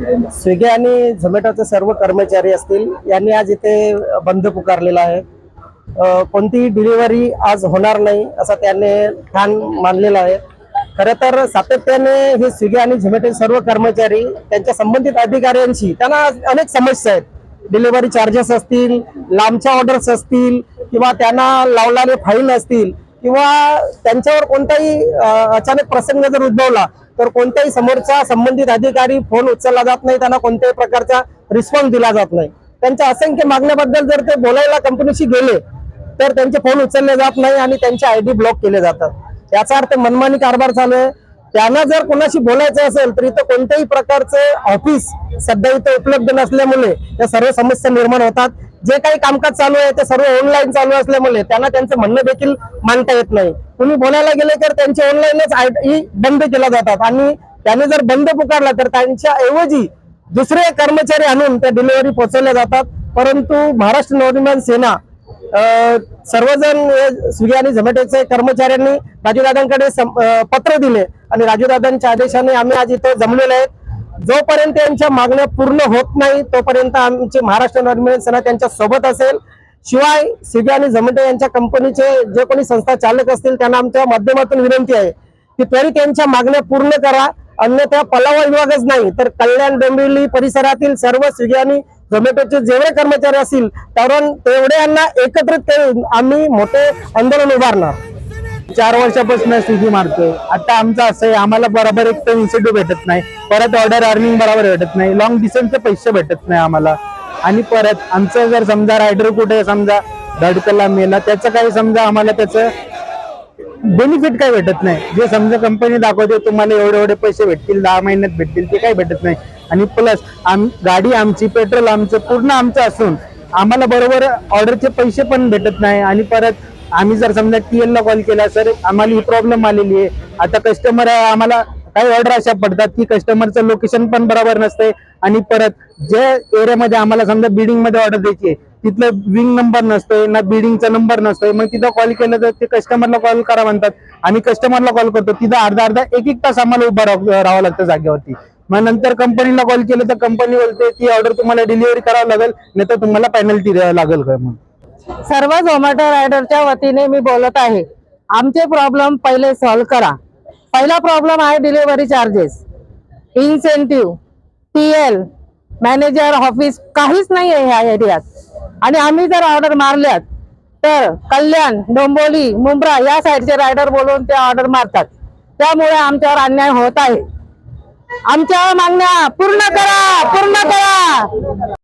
Swiggy आणि झोमॅटोचे सर्व कर्मचारी असतील यांनी आज इथे बंद पुकारलेला आहे. कोणतीही डिलिव्हरी आज होणार नाही असं त्यांनी ठाण मानलेला आहे. खरं तर सातत्याने हे स्विगी आणि झोमॅटो सर्व कर्मचारी त्यांच्या संबंधित अधिकाऱ्यांशी त्यांना अनेक समस्या आहेत. डिलिव्हरी चार्जेस असतील लांबच्या ऑर्डर्स असतील किंवा त्यांना लावणारे फाईल असतील किंवा त्यांच्यावर कोणताही अचानक प्रसंग जर उद्भवला तर कोणत्याही समोरचा संबंधित अधिकारी फोन उचलला जात नाही त्यांना कोणत्याही प्रकारचा रिस्पॉन्स दिला जात नाही. त्यांच्या असंख्य मागण्याबद्दल जर ते बोलायला कंपनीशी गेले तर त्यांचे फोन उचलले जात नाही आणि त्यांचे आयडी ब्लॉक केले जातात. याचा अर्थ मनमानी कारभार चालू आहे. त्यांना जर कोणाशी बोलायचं असेल तर इथं कोणत्याही प्रकारचं ऑफिस सध्या इथं उपलब्ध नसल्यामुळे या सर्व समस्या निर्माण होतात. जे काही कामकाज चालू आहे ते सर्व ऑनलाईन चालू असल्यामुळे त्यांना त्यांचं म्हणणं देखील मांडता येत नाही. कुणी बोलायला गेले तर त्यांचे ऑनलाईनच आय बंद केल्या जातात. आणि त्याने जर बंद पुकारला तर त्यांच्या ऐवजी दुसरे कर्मचारी आणून त्या डिलिव्हरी पोहोचवल्या जातात. परंतु महाराष्ट्र नवनिर्माण सेना सर्वजण स्विगी आणि झोमॅटोच्या कर्मचाऱ्यांनी राजूदादांकडे पत्र दिले. आणि राजूदादांच्या आदेशाने आम्ही आज इथे जमलेले आहेत जोपर्यंत यांच्या मागण्या पूर्ण होत नाही तोपर्यंत आमचे महाराष्ट्र नवनिर्माण सेना त्यांच्यासोबत असेल. शिवाय स्विगी आणि झमेटो यांच्या कंपनीचे जे कोणी संस्था चालक असतील त्यांना आमच्या माध्यमातून विनंती आहे की त्वरित यांच्या मागण्या पूर्ण करा. अन्यथा पलावा विभागच नाही तर कल्याण डोंबिवली परिसरातील सर्व स्विगी आणि झोमॅटोचे जेवढे कर्मचारी असतील कारण तेवढ्यांना एकत्रित करून आम्ही मोठे आंदोलन उभारणार. चार वर्षापासून स्विगी मारतोय. आता आमचं असं आहे आम्हाला बरोबर एक तर इन्सेंटिव्ह भेटत नाही. परत ऑर्डर अर्निंग बरोबर भेटत नाही. लॉंग डिस्टन्सचे पैसे भेटत नाही आम्हाला. आणि परत आमचं जर समजा रायडर कुठे समजा धडकला मेला त्याचं काही समजा आम्हाला त्याचं बेनिफिट काही भेटत नाही. जे समजा कंपनी दाखवते तुम्हाला एवढे एवढे पैसे भेटतील दहा महिन्यात भेटतील ते काही भेटत नाही. आणि प्लस आम गाडी आमची पेट्रोल आमचं पूर्ण आमचं असून आम्हाला बरोबर ऑर्डरचे पैसे पण भेटत नाही. आणि परत आम्ही जर समजा टीएल ला कॉल केला सर आम्हाला ही प्रॉब्लेम आलेली आहे. आता कस्टमर आम्हाला काही ऑर्डर अशा पडतात की कस्टमरचं लोकेशन पण बरोबर नसते आणि परत जे एरियामध्ये आम्हाला समजा बिल्डिंगमध्ये ऑर्डर द्यायची आहे तिथलं विंग नंबर नसतोय ना बिल्डिंगचा नंबर नसतोय. मग तिथं कॉल केलं तर ते कस्टमरला कॉल करा म्हणतात. आम्ही कस्टमरला कॉल करतो. तिथं अर्धा अर्धा एक एक तास आम्हाला उभं राहावं लागतं जागेवरती. मग नंतर कंपनीला कॉल केलं तर कंपनी बोलते ती ऑर्डर तुम्हाला डिलिव्हरी करावं लागेल नाही तर तुम्हाला पेनल्टी द्यावं लागेल काय म्हणून. सर्व झोमॅटो रायडरच्या वतीने मी बोलत आहे. आमचे प्रॉब्लेम पहिले सॉल्व्ह करा. पहिला प्रॉब्लेम आहे delivery charges incentive T L manager office काहीच नाही आहे ह्या एरियात आणि आम्ही जर ऑर्डर मारल्यात तर कल्याण डोंबोली मुंब्रा या साईडचे रायडर बोलवून ते ऑर्डर मारतात. त्यामुळे आमच्यावर अन्याय होत आहे. आमच्या मागण्या पूर्ण करा पूर्ण करा.